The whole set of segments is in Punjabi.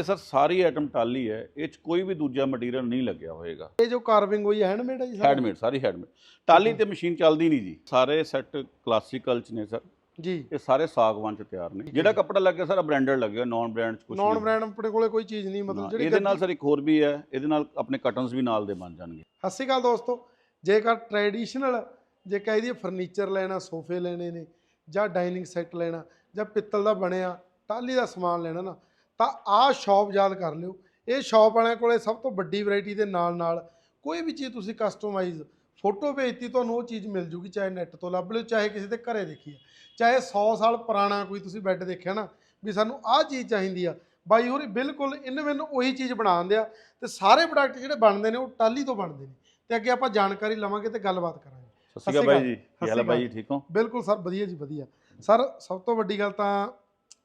ਇਹ ਸਰ ਸਾਰੀ ਆਈਟਮ ਟਾਲੀ ਹੈ ਇਹ ਚ ਕੋਈ ਵੀ ਦੂਜਾ ਮਟੀਰੀਅਲ ਨਹੀਂ ਲੱਗਿਆ ਹੋਏਗਾ। ਇਹ ਜੋ ਕਾਰਵਿੰਗ ਹੋਈ ਹੈ ਹੈਂਡਮੇਡ ਹੈ ਜੀ ਸਾਰਾ? ਹੈਂਡਮੇਡ ਸਾਰੀ ਹੈਂਡਮੇਡ ਟਾਲੀ ਤੇ ਮਸ਼ੀਨ ਚੱਲਦੀ ਨਹੀਂ ਜੀ। ਸਾਰੇ ਸੈੱਟ ਕਲਾਸੀਕਲ ਚ ਨੇ ਸਰ। ਜੀ। ਇਹ ਸਾਰੇ ਸਾਗਵਾਨ ਚ ਤਿਆਰ ਨੇ। ਜਿਹੜਾ ਕੱਪੜਾ ਲੱਗਿਆ ਸਾਰਾ ਬ੍ਰਾਂਡਡ ਲੱਗਿਆ ਨਾਨ ਬ੍ਰਾਂਡ ਚ ਕੁਝ ਨਾਨ ਬ੍ਰਾਂਡ ਆਪਣੇ ਕੋਲੇ ਕੋਈ ਚੀਜ਼ ਨਹੀਂ ਮਤਲਬ ਜਿਹੜੀ ਇਹਦੇ ਨਾਲ ਸਰ ਇੱਕ ਹੋਰ ਵੀ ਹੈ ਇਹਦੇ ਨਾਲ ਆਪਣੇ ਕਟਨਸ ਵੀ ਨਾਲ ਦੇ ਬਣ ਜਾਣਗੇ। ਸਤਿ ਸ਼੍ਰੀ ਅਕਾਲ ਦੋਸਤੋ। ਜੇਕਰ ਟ੍ਰੈਡੀਸ਼ਨਲ ਜੇ ਕਹਿ ਦਈਏ ਫਰਨੀਚਰ ਲੈਣਾ ਸੋਫੇ ਲੈਣੇ ਨੇ ਜਾਂ ਡਾਈਨਿੰਗ ਸੈੱਟ ਲੈਣਾ ਜਾਂ ਪਿੱਤਲ ਦਾ ਬਣਿਆ ਟਾਲੀ ਦਾ ਸਮਾਨ ਲੈਣਾ ਨਾ ਤਾਂ ਆਹ ਸ਼ਾਪ ਯਾਦ ਕਰ ਲਿਓ। ਇਹ ਸ਼ਾਪ ਵਾਲਿਆਂ ਕੋਲੇ ਸਭ ਤੋਂ ਵੱਡੀ ਵੈਰਾਈਟੀ ਦੇ ਨਾਲ ਨਾਲ ਕੋਈ ਵੀ ਚੀਜ਼ ਤੁਸੀਂ ਕਸਟਮਾਈਜ਼ ਫੋਟੋ ਭੇਜਤੀ ਤੁਹਾਨੂੰ ਉਹ ਚੀਜ਼ ਮਿਲ ਜੂਗੀ ਚਾਹੇ ਨੈੱਟ ਤੋਂ ਲੱਭ ਲਿਓ ਚਾਹੇ ਕਿਸੇ ਦੇ ਘਰੇ ਦੇਖੀ ਚਾਹੇ 100 ਸਾਲ ਪੁਰਾਣਾ ਕੋਈ ਤੁਸੀਂ ਬੈੱਡ ਦੇਖਿਆ ਨਾ ਵੀ ਸਾਨੂੰ ਆਹ ਚੀਜ਼ ਚਾਹੀਦੀ ਆ। ਬਾਈ ਹੋਰੀ ਬਿਲਕੁਲ ਇਨ ਮੈਨੂੰ ਉਹੀ ਚੀਜ਼ ਬਣਾ ਦਿੰਦੇ ਆ ਤੇ ਸਾਰੇ ਪ੍ਰੋਡਕਟ ਜਿਹੜੇ ਬਣਦੇ ਨੇ ਉਹ ਟਾਲੀ ਤੋਂ ਬਣਦੇ ਨੇ। ਤੇ ਅੱਗੇ ਆਪਾਂ ਜਾਣਕਾਰੀ ਲਵਾਂਗੇ ਤੇ ਗੱਲਬਾਤ ਕਰਾਂਗੇ। ਸਤਿ ਸ਼੍ਰੀ ਅਕਾਲ ਬਾਈ ਜੀ। ਕੀ ਹਾਲ ਬਾਈ? ਜੀ ਠੀਕ ਹੋ? ਬਿਲਕੁਲ ਸਰ ਵਧੀਆ ਜੀ ਵਧੀਆ। ਸਰ ਸਭ ਤੋਂ ਵੱਡੀ ਗੱਲ ਤਾਂ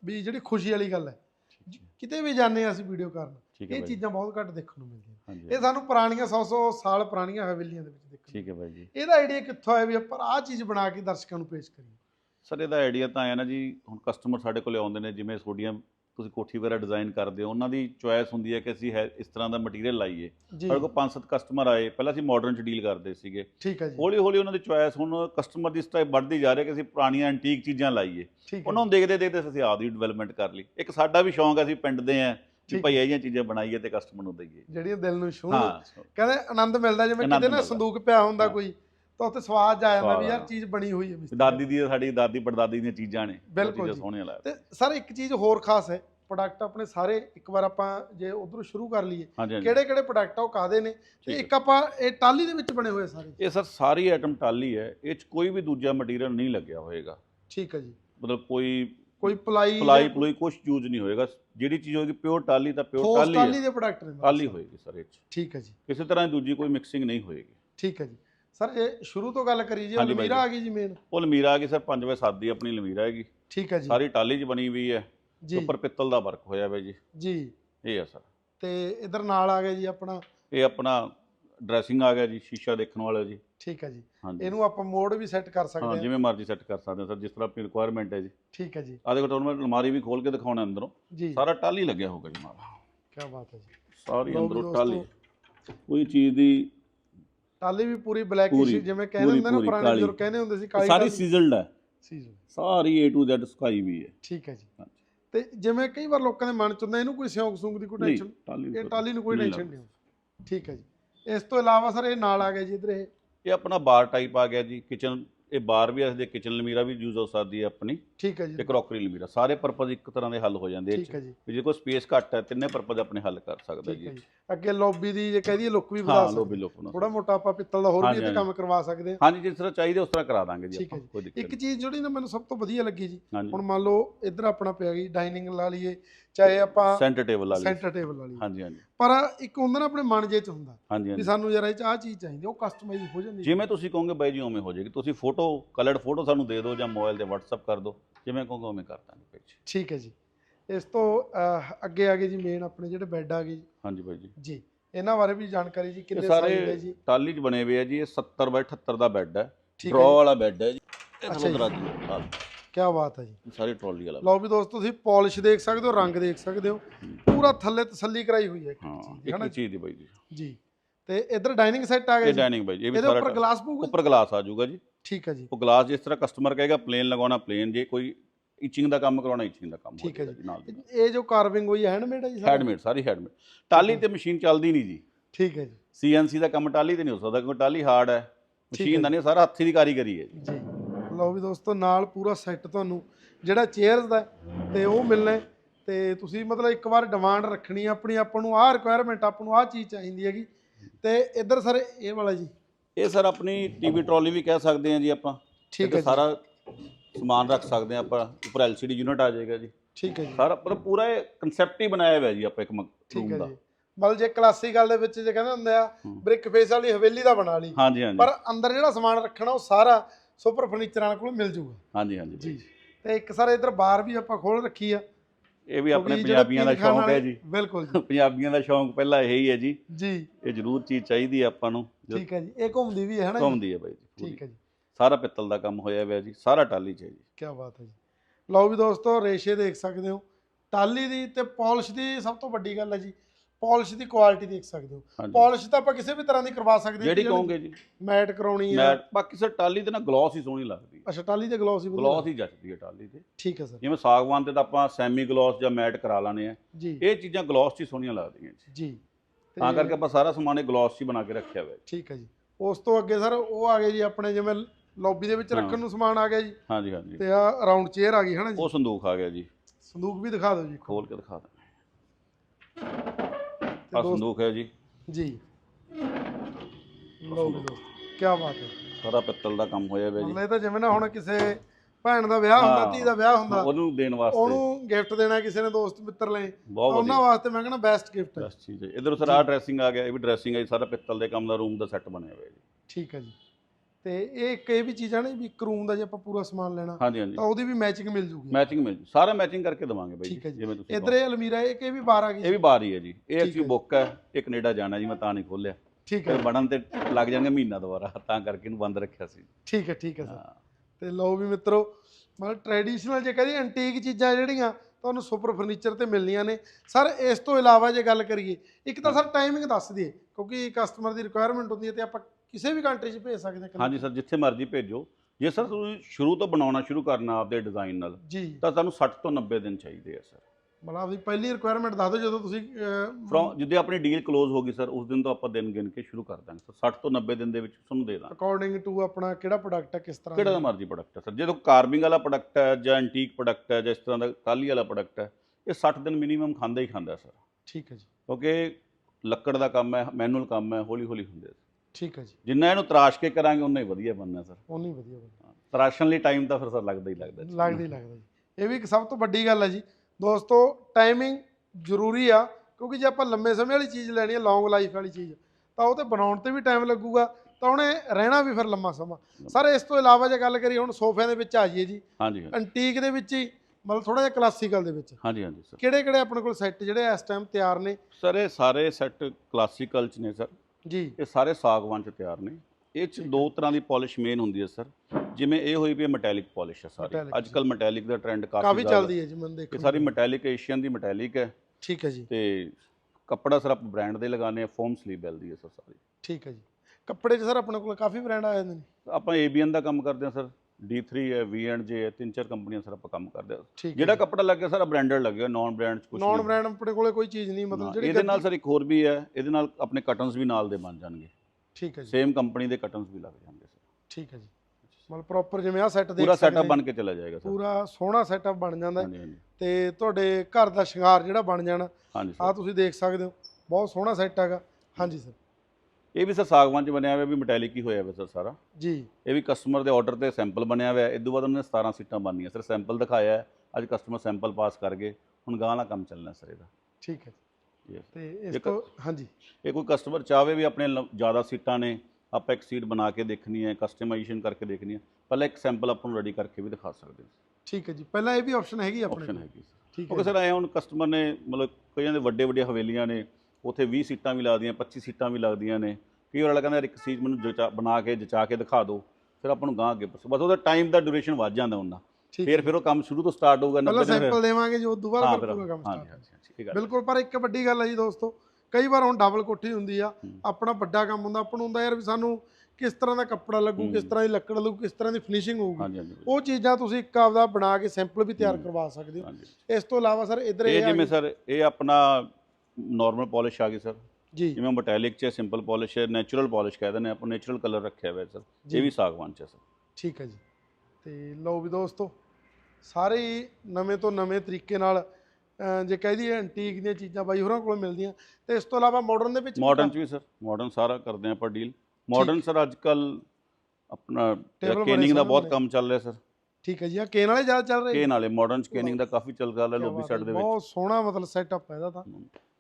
ਵੀ ਜਿਹੜੀ ਖੁਸ਼ੀ ਵਾਲੀ ਗੱਲ ਹੈ ਕਿਤੇ ਵੀ ਜਾਂਦੇ ਆ ਅਸੀਂ ਵੀਡੀਓ ਕਰਨ ਠੀਕ ਹੈ ਇਹ ਬਾਈ ਚੀਜ਼ਾਂ ਬਹੁਤ ਘੱਟ ਦੇਖਣ ਨੂੰ ਮਿਲਦੀਆਂ। ਹਾਂਜੀ। ਇਹ ਸਾਨੂੰ ਪੁਰਾਣੀਆਂ 100-100 ਸਾਲ ਪੁਰਾਣੀਆਂ ਹਵੇਲੀਆਂ ਦੇ ਵਿੱਚ ਦੇਖਣ ਨੂੰ ਠੀਕ ਹੈ ਬਾਈ ਜੀ। ਇਹਦਾ ਆਈਡੀਆ ਕਿੱਥੋਂ ਆਇਆ ਵੀ ਆਪਾਂ ਆਹ ਚੀਜ਼ ਬਣਾ ਕੇ ਦਰਸ਼ਕਾਂ ਨੂੰ ਪੇਸ਼ ਕਰੀਏ? ਸਰ ਇਹਦਾ ਆਈਡੀਆ ਤਾਂ ਆਇਆ ਨਾ ਜੀ ਹੁਣ ਕਸਟਮਰ ਸਾਡੇ ਕੋਲੇ ਆਉਂਦੇ ਨੇ ਜਿਵੇਂ ਤੁਹਾਡੀਆਂ ਤੁਸੀਂ ਕੋਠੀ ਵਗੈਰਾ ਡਿਜ਼ਾਈਨ ਕਰਦੇ ਹੋ ਉਹਨਾਂ ਦੀ ਚੁਆਇਸ ਹੁੰਦੀ ਹੈ ਕਿ ਅਸੀਂ ਹੈ ਇਸ ਤਰ੍ਹਾਂ ਦਾ ਮਟੀਰੀਅਲ ਲਾਈਏ। ਸਾਡੇ ਕੋਲ ਪੰਜ ਸੱਤ ਕਸਟਮਰ ਆਏ ਪਹਿਲਾਂ ਅਸੀਂ ਮਾਡਰਨ ਚ ਡੀਲ ਕਰਦੇ ਸੀਗੇ। ਠੀਕ ਹੈ ਜੀ। ਹੌਲੀ ਹੌਲੀ ਉਹਨਾਂ ਦੀ ਚੁਆਇਸ ਹੁਣ ਕਸਟਮਰ ਦੀ ਸਟਾਈਪ ਵੱਧਦੀ ਜਾ ਰਹੀ ਹੈ ਕਿ ਅਸੀਂ ਪੁਰਾਣੀਆਂ ਐਂਟੀਕ ਚੀਜ਼ਾਂ ਲਾਈਏ। ਉਹਨਾਂ ਨੂੰ ਦੇਖਦੇ ਦੇਖਦੇ ਅਸੀਂ ਆਪ ਦੀ ਡਿਵੈਲਪਮੈਂਟ ਕਰ ਲਈ। ਇੱਕ ਸਾਡਾ ਵੀ ਸ਼ੌਂਕ ਹੈ ਅਸੀਂ ਪਿੰਡ ਦੇ ਆਂ ਕਿ ਭਾਈ ਇਹ ਜਿਹੀਆਂ ਚੀਜ਼ਾਂ ਬਣਾਈਏ ਤੇ ਕਸਟਮਰ ਨੂੰ ਦਈਏ। ਜਿਹੜੀਆਂ ਦਿਲ ਨੂੰ ਛੂਹ ਕਹਿੰਦੇ ਆਨੰਦ ਮਿਲਦਾ ਜਿਵੇਂ ਕਿਤੇ ਨਾ। ਸੰਦੂਕ ਪਿਆ ਹੁੰਦਾ। ਕੋਈ। ਤਾਂ ਉੱਥੇ ਸਵਾਦ ਜਾ ਜਾਂਦਾ ਵੀ ਯਾਰ ਚੀਜ਼ ਬਣੀ ਹੋਈ ਹੈ ਮਿਸਤਰੀ। ਦਾਦੀ ਦੀ ਸਾਡੀ ਦਾਦੀ ਪੜਦਾਦੀ ਦੀਆਂ ਚੀਜ਼ਾਂ ਨੇ ਬਿਲਕੁਲ। ਸੋਹਣੀਆਂ ਲੱਗਦੀਆਂ। ਤੇ ਸਰ ਇੱਕ ਚੀਜ਼ ਹੋਰ ਖਾਸ ਹੈ ਪ੍ਰੋਡਕਟ ਆਪਣੇ ਸਾਰੇ ਇੱਕ ਵਾਰ ਆਪਾਂ ਜੇ ਉਧਰੋਂ ਸ਼ੁਰੂ ਕਰ ਲਈਏ ਕਿਹੜੇ ਕਿਹੜੇ ਪ੍ਰੋਡਕਟ ਆ ਉਹ ਕਾਦੇ ਨੇ? ਤੇ। ਇੱਕ ਆਪਾਂ ਇਹ ਟਾਲੀ ਦੇ ਵਿੱਚ ਬਣੇ ਹੋਏ ਸਾਰੇ। ਇਹ ਸਰ ਸਾਰੀ ਆਈਟਮ ਟਾਲੀ ਹੈ ਇਹ ਚ ਕੋਈ ਵੀ ਦੂਜਾ ਮਟੀਰੀਅਲ ਨਹੀਂ ਲੱਗਿਆ ਹੋਏਗਾ। ਠੀਕ ਹੈ ਜੀ। ਮਤਲਬ ਕੋਈ ਕੋਈ ਪਲਾਈ ਪਲਾਈ ਪਲੂਈ ਕੁਝ ਯੂਜ਼ ਨਹੀਂ ਹੋਏਗਾ। ਜਿਹੜੀ ਚੀਜ਼ ਹੋਏਗੀ ਪਿਓਰ ਟਾਲੀ ਤਾਂ ਪਿਓਰ ਟਾਲੀ ਟਾਲੀ ਦੇ ਪ੍ਰੋਡਕਟ ਨੇ ਟਾਲੀ ਹੋਏਗੀ ਸਰ ਇਹ ਚ। ਠੀਕ ਹੈ ਜੀ। ਕਿਸੇ ਤਰ੍ਹਾਂ ਦੀ ਦੂਜੀ ਕੋਈ ਮਿਕਸਿੰਗ ਨਹੀਂ ਹੋਏਗੀ। ਠੀਕ ਹੈ ਜੀ। ਸਰ ਇਹ ਸ਼ੁਰੂ ਤੋਂ ਗੱਲ ਕਰੀ ਜੀ ਹਾਂਜੀ ਬਾਈ ਅਲਮੀਰਾ ਜੀ। ਆ ਗਈ ਜੀ ਮੇਨ ਉਹ ਲਮੀਰਾ ਆ ਗਈ ਸਰ 5 ਵਜੇ 7 ਦੀ ਆਪਣੀ ਲਮੀਰਾ ਹੈਗੀ। ਠੀਕ ਹੈ ਜੀ। ਸਾਰੀ ਟਾਲੀ 'ਚ ਬਣੀ ਹੋਈ ਹੈ ਜੀ। ਉੱਪਰ ਪਿੱਤਲ ਦਾ ਵਰਕ ਹੋਇਆ ਹੋਇਆ ਜੀ। ਜੀ। ਇਹ ਆ ਸਰ। ਤੇ ਇਧਰ ਨਾਲ ਆ ਗਿਆ ਜੀ ਆਪਣਾ? ਇਹ ਆਪਣਾ ਡਰੈਸਿੰਗ ਆ ਗਿਆ ਜੀ ਸ਼ੀਸ਼ਾ ਦੇਖਣ ਵਾਲਾ ਜੀ। ਠੀਕ ਹੈ ਜੀ। ਹਾਂਜੀ। ਇਹਨੂੰ ਆਪਾਂ ਮੋਡ ਵੀ ਸੈੱਟ ਕਰ ਹਾਂ ਸਕਦੇ ਹਾਂ ਜਿਵੇਂ ਮਰਜ਼ੀ ਸੈੱਟ ਕਰ ਸਕਦੇ ਹੋ ਸਰ ਜਿਸ ਤਰ੍ਹਾਂ ਆਪਣੀ ਰਿਕੁਆਇਰਮੈਂਟ ਹੈ ਜੀ। ਠੀਕ ਹੈ ਜੀ। ਆ ਦੇਖੋ ਤੁਹਾਨੂੰ ਮੈਂ ਅਲਮਾਰੀ ਵੀ ਖੋਲ ਕੇ ਦਿਖਾਉਣਾ ਅੰਦਰੋਂ। ਜੀ। ਸਾਰਾ ਟਾਲੀ ਲੱਗਿਆ ਹੋਊਗਾ ਜੀ ਨਾਲ ਕੀ ਬਾਤ ਹੈ ਜੀ। ਸਾਰੀ ਲਓ ਵੀ ਅੰਦਰੋਂ ਦੋਸਤੋ, ਟਾਲੀ ਕੋਈ ਚੀਜ਼ ਦੀ ਟਾਲੀ ਵੀ ਪੂਰੀ ਬਲੈਕ ਪੂਰੀ, ਜਿਵੇਂ ਕਹਿੰਦੇ ਹੁੰਦੇ ਨਾ ਪੂਰੀ, ਪੁਰਾਣੇ। ਬਜ਼ੁਰਗ ਕਹਿੰਦੇ ਹੁੰਦੇ ਸੀ ਕਾਲੀ ਸਾਰੀ ਟਾਲੀ। ਸੀਜ਼ਨਡ ਹੈ। ਸੀਜ਼ਨ। ਸਾਰੀ A to Z ਸਕਾਈ ਵੀ ਹੈ। ਠੀਕ ਹੈ ਜੀ। ਹਾਂਜੀ। ਤੇ ਜਿਵੇਂ ਕਈ ਵਾਰ ਲੋਕਾਂ ਦੇ ਮਨ ਚ ਹੁੰਦਾ ਇਹਨੂੰ ਕੋਈ ਸਿਉਂਕ ਸੂੰਕ ਦੀ ਕੋਈ ਟੈਨਸ਼ਨ ਇਹ ਟਾਲੀ ਨੂੰ ਕੋਈ ਟੈਨਸ਼ਨ ਨਹੀਂ। ਹੁੰਦੀ ਠੀਕ ਹੈ ਜੀ। ਇਸ ਤੋਂ ਇਲਾਵਾ ਸਰ ਇਹ ਨਾਲ ਆ ਗਿਆ ਜੀ ਇਧਰ ਇਹ। ਇਹ ਆਪਣਾ ਬਾਰ ਟਾਈਪ ਆ ਗਿਆ ਜੀ ਕਿਚਨ ਇਹ ਬਾਰ ਵੀ ਅਸੀਂ ਕਿਚਨ ਲਮੀਰਾ ਵੀ ਯੂਜ਼ ਹੋ ਸਕਦੀ ਹੈ ਆਪਣੀ। ਠੀਕ ਹੈ ਤੇ ਜੀ ਕਰੋਕਰੀ ਲਮੀਰਾ ਸਾਰੇ ਪਰਪਸ ਇੱਕ ਤਰ੍ਹਾਂ ਦੇ ਹੱਲ ਹੋ ਜਾਂਦੇ ਇਹ ਠੀਕ ਹੈ ਜੀ। ਵੀ ਜੇ ਕੋਈ ਸਪੇਸ ਘੱਟ ਹੈ ਤਿੰਨੇ ਪਰਪਸ ਆਪਣੇ ਹੱਲ ਕਰ ਸਕਦਾ ਜੀ ਅੱਗੇ ਲੌਬੀ ਦੀ ਜੇ ਕਹਦੀ ਲੋਕ ਵੀ ਵਧਾ ਹਾਂ ਲੋ ਸਕਦੇ ਲੋਕ ਥੋੜਾ ਮੋਟਾ ਆਪਾਂ ਪਿੱਤਲ ਦਾ ਹੋਰ ਵੀ ਹਾਂਜੀ। ਕੰਮ ਕਰਵਾ ਸਕਦੇ ਹਾਂ। ਹਾਂਜੀ ਜਿਸ ਤਰ੍ਹਾਂ ਚਾਹੀਦੇ ਉਸ ਤਰ੍ਹਾਂ ਕਰਾ ਦਾਂਗੇ ਜੀ ਆਪਾਂ ਕੋਈ ਦਿੱਕਤ ਇੱਕ ਚੀਜ਼ ਜਿਹੜੀ ਨਾ ਮੈਨੂੰ ਸਭ ਤੋਂ ਵਧੀਆ ਲੱਗੀ ਜੀ ਹੁਣ ਮੰਨ ਲਓ ਇੱਧਰ ਆਪਣਾ ਪਿਆ ਗਈ ਡਾਈਨਿੰਗ ਲਾ ਲਈਏ ਚਾਹੇ ਆਪਾਂ ਸੈਂਟਰ ਟੇਬਲ ਵਾਲੀ ਸੈਂਟਰ ਟੇਬਲ ਲਾ ਲਈਏ। ਹਾਂਜੀ ਹਾਂਜੀ। ਪਰ ਇੱਕ ਹੁੰਦਾ ਨਾ ਆਪਣੇ ਮਨ ਜੇ ਚ ਹੁੰਦਾ ਵੀ ਸਾਨੂੰ ਯਾਰ ਇਹ ਚ ਆਹ ਚੀਜ਼ ਚਾਹੀਦੀ ਉਹ ਕਸਟਮਾਈਜ਼ ਹੋ ਜਾਂਦੀ। ਜਿਵੇਂ ਤੁਸੀਂ ਕਹੋਗੇ ਬਾਈ ਜੀ ਉਵੇਂ ਹੋ ਜਾਏਗੀ ਤੁਸੀਂ ਫੋਟੋ ਕਲਰਡ ਫੋਟੋ ਸਾਨੂੰ ਦੇ ਦਿਓ ਜਾਂ ਮੋਬਾਈਲ ਤੇ WhatsApp ਕਰ ਦਿਓ। ਜਿਵੇਂ ਕਹੋਗੇ ਉਵੇਂ ਕਰ ਦਾਂਗੇ ਪਿੱਛੇ। ਠੀਕ ਹੈ ਜੀ। ਇਸ ਤੋਂ ਅਹ, ਅੱਗੇ ਆ ਗਏ ਜੀ ਮੇਨ ਆਪਣੇ ਜਿਹੜੇ ਬੈੱਡ ਆ ਗਏ ਜੀ। ਹਾਂਜੀ ਬਾਈ ਜੀ। ਜੀ ਇਹਨਾਂ ਬਾਰੇ ਵੀ ਜਾਣਕਾਰੀ ਜੀ ਇਹ ਕਿੰਨੇ ਸਾਈਜ਼ ਹੈ ਸਾਰੇ ਜੀ? ਟਾਲੀ 'ਚ ਬਣੇ ਹੋਏ ਆ ਜੀ ਇਹ 70 ਬਾਈ 78 ਦਾ ਬੈੱਡ ਹੈ। ਠੀਕ ਹੈ ਵਾਲਾ ਬੈੱਡ ਹੈ ਜੀ। ਇਹ ਅੱਛਾ ਤੁਹਾਨੂੰ ਜੀ। ਦਰਾ ਕੀ ਬਾਤ ਹੈ ਜੀ। ਸਾਰੀ ਟਰਾਲੀ ਵਾਲਾ ਲਓ ਵੀ ਦੋਸਤੋ ਤੁਸੀਂ ਪਾਲਿਸ਼ ਦੇਖ ਸਕਦੇ ਹੋ ਰੰਗ ਦੇਖ ਸਕਦੇ ਹੋ। ਪੂਰਾ ਥੱਲੇ ਤਸੱਲੀ ਕਰਾਈ ਹੋਈ ਹੈ ਹਾਂ ਇੱਕ ਚੀਜ਼ ਦੀ ਬਾਈ ਜੀ। ਜੀ। ਤੇ ਇੱਧਰ ਡਾਈਨਿੰਗ ਸੈੱਟ ਆ ਗਿਆ ਇਹ ਜੀ। ਡਾਈਨਿੰਗ ਬਾਈ ਜੀ ਇਹ ਵੀ ਇਹਦੇ ਸਾਰਾ ਉੱਪਰ ਗਲਾਸ ਪਊਗਾ? ਉੱਪਰ ਗਲਾਸ ਆ ਜਾਊਗਾ ਜੀ। ਠੀਕ ਹੈ ਜੀ। ਉਹ ਗਲਾਸ ਜਿਸ ਤਰ੍ਹਾਂ ਕਸਟਮਰ ਕਹੇਗਾ ਪਲੇਨ ਲਗਾਉਣਾ ਪਲੇਨ ਜੇ ਕੋਈ ਇਚਿੰਗ ਦਾ ਕੰਮ ਕਰਾਉਣਾ ਇਚਿੰਗ ਦਾ ਕੰਮ ਹੋ ਠੀਕ ਹੈ ਜਾਏਗਾ ਜੀ ਨਾਲ ਦੀ ਇਹ ਜੋ ਕਾਰਵਿੰਗ ਹੋਈ ਹੈ ਹੈਂਡਮੇਡ ਹੈ ਜੀ ਸਾਰਾ? ਹੈਂਡਮੇਡ ਸਾਰੀ ਹੈਂਡਮੇਡ ਟਾਲੀ ਤੇ ਮਸ਼ੀਨ ਚੱਲਦੀ ਨਹੀਂ ਜੀ। ਠੀਕ ਹੈ ਜੀ। ਸੀਐਨਸੀ ਦਾ ਕੰਮ ਟਾਲੀ ਤੇ ਨਹੀਂ ਹੋ ਸਕਦਾ ਕਿਉਂਕਿ ਟਾਲੀ ਹਾਰਡ ਹੈ। ਮਸ਼ੀਨ ਦਾ ਨਹੀਂ ਸਾਰਾ ਹੱਥੀ ਦੀ ਕਾਰੀਗਰੀ ਹੈ ਜੀ। ਜੀ। ਲਓ ਵੀ ਦੋਸਤੋ ਨਾਲ ਪੂਰਾ ਸੈੱਟ ਤੁਹਾਨੂੰ ਜਿਹੜਾ ਚੇਅਰਸ ਦਾ ਹੈ ਤੇ ਉਹ ਮਿਲਣਾ ਹੈ। ਤੇ ਤੁਸੀਂ ਮਤਲਬ ਇੱਕ ਵਾਰ ਡਿਮਾਂਡ ਰੱਖਣੀ ਹੈ ਆਪਣੀ ਆਪਾਂ ਨੂੰ ਆਹ ਰਿਕੁਆਇਰਮੈਂਟ ਆਪਾਂ ਨੂੰ ਆਹ ਚੀਜ਼ ਚਾਹੀਦੀ ਹੈਗੀ। ਤੇ ਇੱਧਰ ਸਰ ਇਹ ਵਾਲਾ ਜੀ। ਇਹ ਸਰ ਆਪਣੀ ਟੀਵੀ ਟਰਾਲੀ ਵੀ ਕਹਿ ਸਕਦੇ ਹਾਂ ਜੀ ਆਪਾਂ। ਠੀਕ ਹੈ ਜੀ। ਸਾਰਾ ਸਮਾਨ ਰੱਖ ਸਕਦੇ ਹਾਂ ਆਪਾਂ ਉੱਪਰ ਐਲਸੀਡੀ ਯੂਨਿਟ ਆ ਜਾਏਗਾ ਜੀ। ਠੀਕ ਹੈ ਜੀ। ਸਾਰਾ ਮਤਲਬ ਪੂਰਾ ਇਹ ਕਨਸੈਪਟ ਹੀ ਬਣਾਇਆ ਹੋਇਆ ਜੀ ਆਪਾਂ ਇੱਕ ਠੀਕ ਰੂਮ ਹੈ ਦਾ। ਜੀ। ਮਤਲਬ ਜੇ ਕਲਾਸਿਕਲ ਦੇ ਵਿੱਚ ਜੇ ਕਹਿੰਦੇ ਹੁੰਦੇ ਆ ਹੂੰ। ਬ੍ਰਿਕ ਫੇਸ ਵਾਲੀ ਹਵੇਲੀ ਦਾ ਬਣਾ ਲਈ। ਹਾਂਜੀ ਹਾਂਜੀ। ਪਰ ਅੰਦਰ ਜਿਹੜਾ ਸਮਾਨ ਰੱਖਣਾ ਉਹ ਸਾਰਾ ਸੁਪਰ ਫਰਨੀਚਰਾਂ ਕੋਲ ਮਿਲ ਜੂਗਾ। ਹਾਂਜੀ ਹਾਂਜੀ। ਜੀ। ਤੇ ਇੱਕ ਸਰ ਇੱਧਰ ਬਾਰ ਵੀ ਆਪਾਂ ਖੋਲ ਰੱਖੀ ਆ। ਇਹ ਵੀ ਆਪਣੇ ਕਿਉਂਕਿ ਜਿਹੜਾ ਪੰਜਾਬੀਆਂ ਦਾ ਖਾਣ ਸ਼ੌਂਕ ਹੈ ਵਾਲੇ- ਜੀ। ਬਿਲਕੁਲ ਜੀ। ਪੰਜਾਬੀਆਂ ਦਾ ਸ਼ੌਂਕ ਪਹਿਲਾਂ ਇਹੀ ਹੈ ਜੀ। ਜੀ। ਇਹ ਜ਼ਰੂਰ ਚੀਜ਼ ਚਾਹੀਦੀ ਹੈ ਆਪਾਂ ਨੂੰ। ਜੋ ਠੀਕ ਹੈ ਜੀ। ਇਹ ਘੁੰਮਦੀ ਵੀ ਹੈ ਨਾ ਜੀ? ਘੁੰਮਦੀ ਹੈ ਬਾਈ ਜੀ ਪੂਰੀ। ਠੀਕ ਹੈ ਜੀ। ਸਾਰਾ ਪਿੱਤਲ ਦਾ ਕੰਮ ਹੋਇਆ ਹੋਇਆ ਜੀ। ਸਾਰਾ ਟਾਲੀ 'ਚ ਹੈ ਜੀ। ਕੀ ਬਾਤ ਹੈ ਜੀ। ਲਓ ਵੀ ਦੋਸਤੋ ਰੇਸ਼ੇ ਦੇਖ ਸਕਦੇ ਹੋ। ਟਾਲੀ ਦੀ ਤੇ ਪਾਲਿਸ਼ ਦੀ ਸਭ ਤੋਂ ਵੱਡੀ ਗੱਲ ਹੈ ਜੀ। ਪਾਲਿਸ਼ ਦੀ ਕੁਆਲਿਟੀ ਦੇਖ ਸਕਦੇ ਹੋ। ਹਾਂਜੀ। ਪਾਲਿਸ਼ ਤਾਂ ਆਪਾਂ ਕਿਸੇ ਵੀ ਤਰ੍ਹਾਂ ਦੀ ਕਰਵਾ ਸਕਦੇ ਜਿਹੜੀ ਕਹੋਗੇ ਜੀ। ਮੈਟ ਕਰਾਉਣੀ ਹੈ। ਮੈਟ ਬਾਕੀ ਸਰ ਟਾਲੀ ਤੇ ਨਾ ਗਲੋਸ ਹੀ ਸੋਹਣੀ ਲੱਗਦੀ ਹੈ। ਅੱਛਾ ਟਾਲੀ ਤੇ ਗਲੋਸ ਹੀ ਵਧੀਆ ਗਲੋਸ ਹੀ ਜੱਚਦੀ ਹੈ ਟਾਲੀ ਤੇ। ਠੀਕ ਹੈ ਸਰ। ਜਿਵੇਂ ਸਾਗਵਾਨ ਤੇ ਤਾਂ ਆਪਾਂ ਸੈਮੀ ਗਲੋਸ ਜਾਂ ਮੈਟ ਕਰਾ ਲਾਣੇ ਆ ਜੀ। ਇਹ ਚੀਜ਼ਾਂ ਗਲੋਸ 'ਚ ਹੀ ਸੋਹਣੀਆਂ ਲੱਗਦੀਆਂ ਜੀ। ਜੀ। ਤੇ ਤਾਂ ਕਰਕੇ ਆਪਾਂ ਸਾਰਾ ਸਮਾਨ ਇਹ ਗਲੋਸ 'ਚ ਹੀ ਬਣਾ ਕੇ ਰੱਖਿਆ ਹੋਇਆ ਜੀ। ਠੀਕ ਹੈ ਜੀ। ਉਸ ਤੋਂ ਅੱਗੇ ਸਰ ਉਹ ਆ ਗਏ ਜੀ ਆਪਣੇ ਜਿਵੇਂ ਲੌਬੀ ਦੇ ਵਿੱਚ ਹਾਂ। ਰੱਖਣ ਨੂੰ ਸਮਾਨ ਆ ਗਿਆ ਜੀ। ਹਾਂਜੀ ਹਾਂਜੀ। ਤੇ ਆ ਰਾਉਂਡ ਚੇਅਰ ਆ ਗਈ ਹੈ ਨਾ ਜੀ? ਉਹ ਸੰਦੂਕ ਆ ਗਿਆ ਜੀ। ਸੰਦੂਕ ਵੀ ਦਿਖਾ ਦਿਓ ਜੀ ਖੋਲ ਕੇ ਦਿਖਾ ਤੇ ਆ ਦੋਸਤ ਸੰਦੂਕ ਹੈ ਜੀ। ਜੀ। ਲਓ ਵੀ ਦੋਸਤ ਕੀ ਬਾਤ ਹੈ। ਸਾਰਾ ਪਿੱਤਲ ਦਾ ਕੰਮ ਹੋਇਆ ਹੋਇਆ ਜੀ। ਮਤਲਬ ਇਹ ਤਾਂ ਜਿਵੇਂ ਨਾ ਹੁਣ ਕਿਸੇ ਭੈਣ ਦਾ ਵਿਆਹ ਹੁੰਦਾ। ਧੀ ਦਾ ਵਿਆਹ ਹੁੰਦਾ ਉਹਨੂੰ ਦੇਣ ਵਾਸਤੇ। ਉਹਨੂੰ ਗਿਫਟ ਦੇਣਾ ਕਿਸੇ ਨੇ ਦੋਸਤ ਮਿੱਤਰ ਲਈ ਬਹੁਤ ਉਹਨਾਂ ਵਧੀਆ। ਵਾਸਤੇ ਮੈਂ ਕਹਿੰਦਾ ਬੈਸਟ ਗਿਫਟ ਹੈ। ਬਸ ਚੀਜ਼ ਹੈ। ਇਧਰ ਸਰ ਡਰੈਸਿੰਗ ਆ ਗਿਆ ਇਹ ਵੀ ਡਰੈਸਿੰਗ ਹੈ ਜੀ, ਸਾਰਾ ਪਿੱਤਲ ਦੇ ਕੰਮ ਦਾ ਰੂਮ ਦਾ ਸੈੱਟ ਬਣਿਆ ਹੋਇਆ ਜੀ। ਠੀਕ ਹੈ ਜੀ। ਤੇ ਇਹ ਇੱਕ ਇਹ ਵੀ ਚੀਜ਼ਾਂ ਨੇ ਵੀ ਇੱਕ ਰੂਮ ਦਾ ਜੇ ਆਪਾਂ ਪੂਰਾ ਸਮਾਨ ਲੈਣਾ ਹਾਂਜੀ ਹਾਂਜੀ। ਤਾਂ ਉਹਦੀ ਵੀ ਮੈਚਿੰਗ ਮਿਲ ਜੂਗੀ। ਮੈਚਿੰਗ ਮਿਲ ਜੂ। ਸਾਰਾ ਮੈਚਿੰਗ ਕਰਕੇ ਦਵਾਂਗੇ ਬਾਈ ਠੀਕ ਹੈ ਜੀ। ਜਿਵੇਂ ਤੁਸੀਂ ਇਧਰ ਇਹ ਅਲਮੀਰਾ ਇਹ ਕਿ ਇਹ ਵੀ ਬਾਹਰ ਆ ਗਈ ਇਹ ਵੀ ਬਾਹਰ ਹੀ ਹੈ ਜੀ। ਇਹ ਐਕਚੁਅਲੀ। ਬੁੱਕ ਹੈ ਇਹ ਕੈਨੇਡਾ ਜਾਣਾ ਜੀ ਮੈਂ ਤਾਂ ਨਹੀਂ ਖੋਲਿਆ ਠੀਕ ਹੈ। ਫਿਰ ਬਣਨ ਤੇ ਲੱਗ ਜਾਣਗੇ ਮਹੀਨਾ ਦੁਬਾਰਾ ਤਾਂ ਕਰਕੇ ਇਹਨੂੰ ਬੰਦ ਰੱਖਿਆ ਸੀ। ਠੀਕ ਹੈ ਠੀਕ ਹੈ ਸਰ। ਹਾਂ। ਤੇ ਲਓ ਵੀ ਮਿੱਤਰੋ ਮਤਲਬ ਟ੍ਰੈਡੀਸ਼ਨਲ ਜੇ ਕਹਦੀ ਐਂਟੀਕ ਚੀਜ਼ਾਂ ਜਿਹੜੀਆਂ ਤੁਹਾਨੂੰ ਸੁਪਰ ਫਰਨੀਚਰ ਤੇ ਮਿਲਣੀਆਂ ਨੇ। ਸਰ ਇਸ ਤੋਂ ਇਲਾਵਾ ਜੇ ਗੱਲ ਕਰੀਏ ਇੱਕ ਤਾਂ ਸਰ ਟਾਈਮਿੰਗ ਦੱਸ ਦਈਏ ਕਿਉਂਕਿ ਕਸਟਮਰ ਦੀ ਰਿਕੁਆਇਰਮੈਂਟ ਹੁੰਦੀ ਹੈ ਤੇ ਆਪਾਂ ਕਿਸੇ ਵੀ ਕੰਟਰੀ 'ਚ ਭੇਜ ਸਕਦੇ ਹਾਂ ਹਾਂਜੀ ਸਰ ਜਿੱਥੇ ਮਰਜ਼ੀ ਭੇਜੋ। ਜੇ ਸਰ ਤੁਸੀਂ ਸ਼ੁਰੂ ਤੋਂ ਬਣਾਉਣਾ ਸ਼ੁਰੂ ਕਰਨਾ ਆਪਦੇ ਡਿਜ਼ਾਈਨ ਨਾਲ ਜੀ। ਤਾਂ ਤੁਹਾਨੂੰ 60 ਤੋਂ 90 ਦਿਨ ਚਾਹੀਦੇ ਆ ਸਰ। ਮਤਲਬ ਆਪਦੀ ਪਹਿਲੀ ਰਿਕੁਆਇਰਮੈਂਟ ਦੱਸ ਦਿਓ ਜਦੋਂ ਤੁਸੀਂ ਫਰੋਮ ਜਿੱਦੇ ਆਪਣੀ ਡੀਲ ਕਲੋਜ਼ ਹੋ ਗਈ ਸਰ ਉਸ ਦਿਨ ਤੋਂ ਆਪਾਂ ਦਿਨ ਗਿਣ ਕੇ ਸ਼ੁਰੂ ਕਰ ਦਾਂਗੇ ਸਰ। 60 ਤੋਂ 90 ਦਿਨ ਦੇ ਵਿੱਚ ਤੁਹਾਨੂੰ ਦੇ ਦਾਂਗੇ। ਅਕੋਰਡਿੰਗ ਟੂ ਆਪਣਾ ਕਿਹੜਾ ਪ੍ਰੋਡਕਟ ਹੈ ਕਿਸ ਤਰ੍ਹਾਂ ਕਿਹੜਾ ਮਰਜ਼ੀ ਪ੍ਰੋਡਕਟ ਹੈ ਸਰ। ਜਦੋਂ ਕਾਰਵਿੰਗ ਵਾਲਾ ਪ੍ਰੋਡਕਟ ਹੈ ਜਾਂ ਐਂਟੀਕ ਪ੍ਰੋਡਕਟ ਹੈ ਜਾਂ ਇਸ ਤਰ੍ਹਾਂ ਦਾ ਕਾਲੀ ਵਾਲਾ ਪ੍ਰੋਡਕਟ ਹੈ ਇਹ 60 ਦਿਨ ਮਿਨੀਮਮ ਖਾਂਦਾ ਹੀ ਖਾਂਦਾ ਸਰ। ਠੀਕ ਹੈ ਜੀ। ਕਿਉਂਕਿ ਲੱਕੜ ਦਾ ਕੰਮ ਹੈ ਮੈਨੂਅਲ ਕੰਮ ਹੈ ਹੌਲੀ ਹੌਲੀ ਹੁੰਦੇ ਆ। ਠੀਕ ਹੈ ਜੀ। ਜਿੰਨਾ ਇਹਨੂੰ ਤਰਾਸ਼ ਕੇ ਕਰਾਂਗੇ ਉਨਾ ਹੀ ਵਧੀਆ ਬਣਨਾ ਸਰ। ਉਨੀ ਵਧੀਆ ਬਣੀ। ਤਰਾਸ਼ਣ ਲਈ ਟਾਈਮ ਤਾਂ ਫਿਰ ਸਰ ਲੱਗਦਾ ਹੀ ਲੱਗਦਾ ਜੀ। ਲੱਗਦਾ ਹੀ ਲੱਗਦਾ ਜੀ। ਇਹ ਵੀ ਇੱਕ ਸਭ ਤੋਂ ਵੱਡੀ ਗੱਲ ਹੈ ਜੀ। ਦੋਸਤੋ ਟਾਈਮਿੰਗ ਜ਼ਰੂਰੀ ਆ ਕਿਉਂਕਿ ਜੇ ਆਪਾਂ ਲੰਮੇ ਸਮੇਂ ਵਾਲੀ ਚੀਜ਼ ਲੈਣੀ ਹੈ ਲੌਂਗ ਲਾਈਫ ਵਾਲੀ ਚੀਜ਼ ਤਾਂ ਉਹ ਤੇ ਬਣਾਉਣ ਤੇ ਵੀ ਟਾਈਮ ਲੱਗੂਗਾ ਤਾਂ ਉਹਨੇ ਰਹਿਣਾ ਵੀ ਫਿਰ ਲੰਮਾ ਸਮਾਂ। ਸਰ ਇਸ ਤੋਂ ਇਲਾਵਾ ਜੇ ਗੱਲ ਕਰੀਏ ਹੁਣ ਸੋਫਿਆਂ ਦੇ ਵਿੱਚ ਆ ਜਾਈਏ ਜੀ। ਹਾਂਜੀ ਹਾਂਜੀ। ਐਂਟੀਕ ਦੇ ਵਿੱਚ ਹੀ ਮਤਲਬ ਥੋੜਾ ਜਿਹਾ ਕਲਾਸੀਕਲ ਦੇ ਵਿੱਚ। ਹਾਂਜੀ ਹਾਂਜੀ ਸਰ। ਕਿਹੜੇ ਕਿਹੜੇ ਆਪਣੇ ਕੋਲ ਸੈੱਟ ਜਿਹੜੇ ਇਸ ਟਾਈਮ ਤਿਆਰ ਨੇ? ਸਰ ਇਹ ਸਾਰੇ ਸੈੱਟ ਕਲਾਸੀਕਲ ਚ ਨੇ ਸਰ। ਜੀ। ਇਹ ਸਾਰੇ ਸਾਗਵਾਨ ਚ ਤਿਆਰ ਨੇ। ਇਹ ਚ ਦੋ ਤਰ੍ਹਾਂ ਦੀ ਪਾਲਿਸ਼ ਮੇਨ ਹੁੰਦੀ ਹੈ ਸਰ ਜਿਵੇਂ ਇਹ ਹੋਈ ਵੀ ਮੈਟੈਲਿਕ ਪਾਲਿਸ਼ ਹੈ ਸਾਰੀ। Metallic, ਅੱਜ ਕੱਲ ਮੈਟੈਲਿਕ ਦਾ ਟ੍ਰੈਂਡ ਕਾਫੀ ਕਾਫੀ ਜ਼ਿਆਦਾ ਚੱਲਦੀ ਹੈ ਜੀ ਮੈਨੂੰ ਇਹ ਦੇਖੋ ਸਾਰੀ ਮੈਟੈਲਿਕ ਏਸ਼ੀਅਨ ਦੀ ਮੈਟੈਲਿਕ ਹੈ। ਠੀਕ ਹੈ ਜੀ। ਤੇ ਕੱਪੜਾ ਸਰ ਆਪਾਂ ਬ੍ਰਾਂਡ ਦੇ ਲਗਾਉਂਦੇ ਆ ਫੋਮ ਸਲੀਵ ਦੀ ਹੈ ਸਰ ਸਾਰੀ। ਠੀਕ ਹੈ ਜੀ। ਕੱਪੜੇ 'ਚ ਸਰ ਆਪਣੇ ਕੋਲ ਕਾਫੀ ਬ੍ਰਾਂਡ ਆ ਜਾਂਦੇ ਨੇ। ਆਪਾਂ ABN ਦਾ ਕੰਮ ਕਰਦੇ ਆ ਸਰ D3 ਹੈ V&J ਹੈ ਤਿੰਨ ਚਾਰ ਕੰਪਨੀਆਂ ਸਰ ਆਪਾਂ ਕੰਮ ਕਰਦੇ ਆ ਠੀਕ ਜਿਹੜਾ ਕੱਪੜਾ ਲੱਗਿਆ ਸਾਰਾ ਬ੍ਰਾਂਡਡ ਲੱਗਿਆ ਨਾਨ ਬ੍ਰਾਂਡ ਚ ਕੁਝ ਨਾਨ ਬ੍ਰਾਂਡ ਆਪਣੇ ਕੋਲੇ ਕੋਈ ਚੀਜ਼ ਨਹੀਂ ਮਤਲਬ ਜਿਹੜੀ ਇਹਦੇ ਨਾਲ ਸਰ ਇੱਕ ਹੋਰ ਵੀ ਹੈ ਇਹਦੇ ਨਾਲ ਆਪਣੇ ਕਟਨਸ ਵੀ ਨਾਲ ਦੇ ਬਣ ਜਾਣਗੇ। ਠੀਕ ਹੈ ਜੀ। ਸੇਮ ਕੰਪਨੀ ਦੇ ਕਟਨਸ ਵੀ ਲੱਗ ਜਾਣਗੇ ਸਰ। ਠੀਕ ਹੈ ਜੀ। ਮਤਲਬ ਪ੍ਰੋਪਰ ਜਿਵੇਂ ਆ ਸੈੱਟ ਦੇਖ ਪੂਰਾ ਸਕਦੇ ਸੈਟਅਪ ਹਾਂ। ਬਣ ਕੇ ਚਲਾ ਜਾਏਗਾ ਸਰ। ਪੂਰਾ ਸੋਹਣਾ ਸੈਟਅਪ ਬਣ ਜਾਂਦਾ ਹੈ। ਹਾਂਜੀ ਹਾਂਜੀ। ਤੇ ਤੁਹਾਡੇ ਘਰ ਦਾ ਸ਼ਿੰਗਾਰ ਜਿਹੜਾ ਬਣ ਜਾਣਾ ਹਾਂਜੀ ਆ ਸਰ ਤੁਸੀਂ ਦੇਖ ਸਕਦੇ ਹੋ ਬਹੁਤ ਸੋਹਣਾ ਸੈੱਟ ਹੈਗਾ। ਹਾਂਜੀ ਸਰ। ਇਹ ਵੀ ਸਰ ਸਾਗਵਾਨ ਚ ਬਣਿਆ ਹੋਇਆ ਵੀ ਮੈਟੈਲਿਕ ਹੀ ਹੋਇਆ ਹੋਇਆ ਸਰ ਸਾਰਾ। ਜੀ। ਇਹ ਵੀ ਕਸਟਮਰ ਦੇ ਆਰਡਰ ਤੇ ਸੈਂਪਲ ਬਣਿਆ ਹੋਇਆ। ਇਹ ਤੋਂ ਬਾਅਦ ਉਹਨੇ 17 ਸੀਟਾਂ ਬਣਨੀਆਂ। ਸਰ ਸੈਂਪਲ ਦਿਖਾਇਆ ਹੈ। ਅੱਜ ਕਸਟਮਰ ਸੈਂਪਲ ਪਾਸ ਕਰ ਗਏ। ਹੁਣ ਗਾਂ ਵਾਲਾ ਕੰਮ ਚੱਲਣਾ ਸਰ ਇਹਦਾ। ਠੀਕ ਹੈ Yes. ਤੇ ਇਸ ਇੱਕ- ਤੋਂ ਹਾਂਜੀ। ਇਹ ਕੋਈ ਕਸਟਮਰ ਚਾਹਵੇ ਵੀ ਆਪਣੇ ਲ- ਜ਼ਿਆਦਾ ਸੀਟਾਂ ਨੇ ਆਪਾਂ ਇੱਕ ਸੀਟ ਬਣਾ ਕੇ ਦੇਖਣੀ ਹੈ ਕਸਟਮਾਈਜ਼ੇਸ਼ਨ ਕਰਕੇ ਦੇਖਣੀ ਹੈ। ਪਹਿਲਾਂ ਇੱਕ ਸੈਂਪਲ ਆਪਾਂ ਨੂੰ ਰੈਡੀ ਕਰਕੇ ਵੀ ਦਿਖਾ ਸਕਦੇ ਹਾਂ। ਠੀਕ ਹੈ ਜੀ। ਪਹਿਲਾਂ ਇਹ ਵੀ ਆਪਸ਼ਨ ਹੈਗੀ ਆਪਣੇ ਆਪਸ਼ਨ ਕੋਲ? ਹੈਗੀ ਸਰ। ਠੀਕ ਕਿਉਂਕਿ ਹੈ ਸਰ ਐ ਹੁਣ ਕਸਟਮਰ ਨੇ ਮਤਲਬ ਕਈਆਂ ਦੇ ਵੱਡੇ ਵੱਡੇ ਹਵੇਲੀਆਂ ਨੇ। ਉੱਥੇ 20 ਸੀਟਾਂ ਵੀ ਲੱਗਦੀਆਂ 25 ਸੀਟਾਂ ਵੀ ਲੱਗਦੀਆਂ ਨੇ। ਕਈ ਵਾਰ ਕਹਿੰਦਾ ਯਾਰ ਇੱਕ ਸੀਟ ਮੈਨੂੰ ਜਚਾ ਬਣਾ ਕੇ ਜਚਾ ਕੇ ਦਿਖਾ ਦਿਓ। ਫਿਰ ਆਪਾਂ ਨੂੰ ਗਾਂ ਅੱਗੇ ਬਸ ਉਹਦਾ ਟਾਈਮ ਦਾ ਡਿਊਰੇਸ਼ਨ ਵੱਧ ਜਾਂਦਾ ਉਹਨਾਂ ਠੀਕ ਫਿਰ ਫਿਰ ਉਹ ਕੰਮ ਸ਼ੁਰੂ ਤੋਂ ਸਟਾਰਟ ਹੋਊਗਾ ਪਹਿਲਾਂ 90 ਦਿਨ ਸੈਂਪਲ ਦੇਵਾਂਗੇ ਜੀ ਹਾਂ ਫਿਰ ਪੂਰਾ ਕੰਮ ਹਾਂਜੀ ਸਟਾਰਟ ਹਾਂਜੀ ਇਹ ਗੱਲ ਬਿਲਕੁਲ ਪਰ ਇੱਕ ਵੱਡੀ ਗੱਲ ਹੈ ਜੀ ਦੋਸਤੋ ਕਈ ਵਾਰ ਹੁਣ ਡਬਲ ਕੋਠੀ ਹੁੰਦੀ ਆ ਹੂੰ। ਆਪਣਾ ਵੱਡਾ ਕੰਮ ਹੁੰਦਾ ਆਪਾਂ ਨੂੰ ਹੁੰਦਾ ਯਾਰ ਵੀ ਸਾਨੂੰ ਕਿਸ ਤਰ੍ਹਾਂ ਦਾ ਕੱਪੜਾ ਲੱਗੂ ਕਿਸ ਹੂੰ। ਤਰ੍ਹਾਂ ਦੀ ਲੱਕੜ ਲੱਗੂ ਕਿਸ ਤਰ੍ਹਾਂ ਦੀ ਫਿਨਿਸ਼ਿੰਗ ਹੋਊਗੀ। ਉਹ ਚੀਜ਼ਾਂ ਤੁਸੀਂ ਇੱਕ ਆਪਦਾ ਬਣਾ ਕੇ ਸੈਂਪਲ ਵੀ ਤਿਆਰ ਹੂੰ। ਕਰਵਾ ਸਕਦੇ ਹੋ। ਇਸ ਤੋਂ ਇਲਾਵਾ ਸਰ ਇਧਰ ਇਹ ਜਿਵੇਂ ਸਰ ਇਹ ਆਪਣਾ ਨਾਰਮਲ ਪਾਲਿਸ਼ ਆ ਗਈ ਸਰ ਜੀ। ਜਿਵੇਂ ਮੈਟੈਲਿਕ ਚ ਸਿੰਪਲ ਪਾਲਿਸ਼ ਹੈ ਨੈਚੁਰਲ ਪਾਲਿਸ਼ ਕਹਿੰਦੇ ਨੇ ਆਪਾਂ ਨੈਚੁਰਲ ਕਲਰ ਰੱਖਿਆ ਹੋਇਆ ਸਰ। ਇਹ ਵੀ ਸਾਗਵਾਨ ਚ ਹੈ ਸਰ ਠੀਕ ਹੈ ਜੀ। ਤੇ ਲਓ ਵੀ ਦੋਸਤੋ ਸਾਰੇ ਨਵੇਂ ਤੋਂ ਨਵੇਂ ਤਰੀਕੇ ਨਾਲ ਜੇ ਕਹਿ ਦਈਏ ਐਂਟੀਕ ਦੀਆਂ ਚੀਜ਼ਾਂ ਬਾਈ ਹੋਰਾਂ ਕੋਲ ਮਿਲਦੀਆਂ ਤੇ ਇਸ ਤੋਂ ਇਲਾਵਾ ਮਾਡਰਨ ਦੇ ਵਿੱਚ ਮਾਡਰਨ ਚ ਵੀ ਸਰ ਮਾਡਰਨ ਸਾਰਾ ਕਰਦੇ ਆਪਾਂ ਡੀਲ ਮਾਡਰਨ ਸਰ ਅੱਜ ਕੱਲ ਆਪਣਾ ਕੇਨਿੰਗ ਦਾ ਬਹੁਤ। ਕੰਮ ਚੱਲ ਰਿਹਾ ਸਰ ਠੀਕ ਹੈ ਜੀ ਆ ਕੇਨ ਵਾਲੇ ਜ਼ਿਆਦਾ ਚੱਲ ਰਹੇ ਕੇ ਨਾਲੇ ਮਾਡਰਨ ਚ ਕੇਨਿੰਗ ਦਾ ਕਾਫੀ ਚੱਲ ਰਿਹਾ ਲੋਬੀ ਹੈ, ਦੇ ਵਿੱਚ। ਬਹੁਤ ਸੋਹਣਾ ਮਤਲਬ ਸੈਟਅਪ ਹੈ ਇਹਦਾ ਤਾਂ।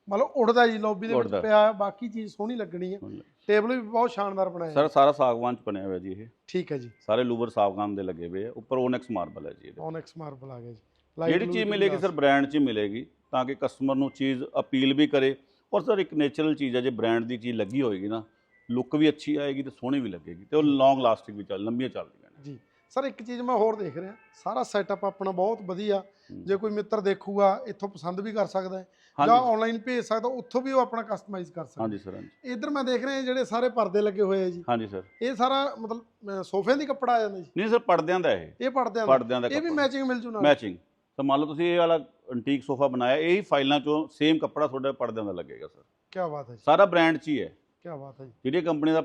ਮਤਲਬ ਉੜਦਾ ਜੀ ਲੌਬੀ ਦੇ ਵਿੱਚ ਉੱਡਦਾ। ਪਿਆ ਬਾਕੀ ਚੀਜ਼ ਸੋਹਣੀ ਲੱਗਣੀ ਹੈ ਟੇਬਲ ਵੀ ਬਹੁਤ ਸ਼ਾਨਦਾਰ ਬਣਾਇਆ। ਸਰ ਸਾਰਾ ਸਾਗਵਾਨ ਚ ਬਣਿਆ ਹੋਇਆ ਜੀ ਇਹ। ਠੀਕ ਹੈ ਜੀ। ਸਾਰੇ ਲੂਵਰ ਸਾਗਵਾਨ ਦੇ ਲੱਗੇ ਹੋਏ ਆ। ਉੱਪਰ ਓਨੈਕਸ ਮਾਰਬਲ ਹੈ ਜੀ ਇਹਦੇ। ਓਨੈਕਸ ਮਾਰਬਲ ਆ ਗਿਆ ਜੀ। Light ਜਿਹੜੀ blue ਚੀਜ਼ ਮਿਲੇਗੀ। ਸਰ ਬ੍ਰਾਂਡ 'ਚ ਹੀ ਮਿਲੇਗੀ ਤਾਂ ਕਿ ਕਸਟਮਰ ਨੂੰ ਚੀਜ਼ ਅਪੀਲ ਵੀ ਕਰੇ। ਔਰ ਸਰ ਇੱਕ ਨੇਚਰਲ ਚੀਜ਼ ਹੈ ਜੇ ਬ੍ਰਾਂਡ ਦੀ ਚੀਜ਼ ਲੱਗੀ ਹੋਏਗੀ ਨਾ ਲੁੱਕ ਵੀ ਅੱਛੀ ਆਏਗੀ ਤੇ ਸੋਹਣੀ ਵੀ ਲੱਗੇਗੀ ਤੇ ਉਹ ਲੌਂਗ ਲਾਸਟਿੰਗ ਵੀ ਚੱਲ ਲੰਬੀਆਂ ਚੱਲਦੀਆਂ ਨੇ। ਜੀ। ਸਰ ਇੱਕ ਚੀਜ਼ ਮੈਂ ਹੋਰ ਦੇਖ ਰਿਹਾ। ਸਾਰਾ ਸੈਟਅਪ ਆਪਣਾ ਬਹੁਤ ਵਧੀਆ। ਜੇ ਕੋਈ ਮਿੱਤਰ ਦੇਖੂਗਾ ਇੱਥੋਂ ਪਸੰਦ ਵੀ ਕਰ ਸਕਦਾ ਹੈ। ਜਾਂ ਆਨਲਾਈਨ ਭੇਜ ਸਕਦਾ ਉੱਥੋਂ ਵੀ ਉਹ ਆਪਣਾ ਕਸਟਮਾਈਜ਼ ਕਰ ਸਕਦਾ। ਹਾਂਜੀ ਸਰ ਹਾਂਜੀ। ਇੱਧਰ ਮੈਂ ਦੇਖ ਰਿਹਾ ਜਿਹੜੇ ਸਾਰੇ ਪਰਦੇ ਲੱਗੇ ਹੋਏ ਆ ਜੀ। ਹਾਂਜੀ ਸਰ। ਇਹ ਸਾਰਾ ਮਤਲਬ ਸੋਫੇ ਦੀ ਕੱਪੜਾ ਆ ਜਾਂਦਾ ਜੀ। ਨਹੀਂ ਸਰ ਪੜਦਿਆਂ ਦਾ ਇਹ। ਇਹ ਪਰਦਿਆਂ ਦਾ। ਪੜਦਿਆਂ ਦਾ ਇਹ ਵੀ ਮੈਚਿੰਗ ਮਿਲ ਜੂ ਨਾਲ। ਮੈਚਿੰਗ ਤਾਂ ਮੰਨ ਲਓ ਤੁਸੀਂ ਇਹ ਵਾਲਾ ਐਂਟੀਕ ਸੋਫਾ ਬਣਾਇਆ ਇਹ ਹੀ ਫਾਈਲਾਂ ਚੋਂ ਸੇਮ ਕੱਪੜਾ ਤੁਹਾਡੇ ਪੜਦਿਆਂ ਦਾ ਲੱਗੇਗਾ ਸਰ। ਕੀ ਬਾਤ ਹੈ ਜੀ। ਸਾਰਾ ਬ੍ਰਾਂਡ 'ਚ ਹੀ ਹੈ। ਕੀ ਬਾਤ ਹੈ ਜੀ। ਜਿਹੜੀ ਕੰਪਨੀ ਦਾ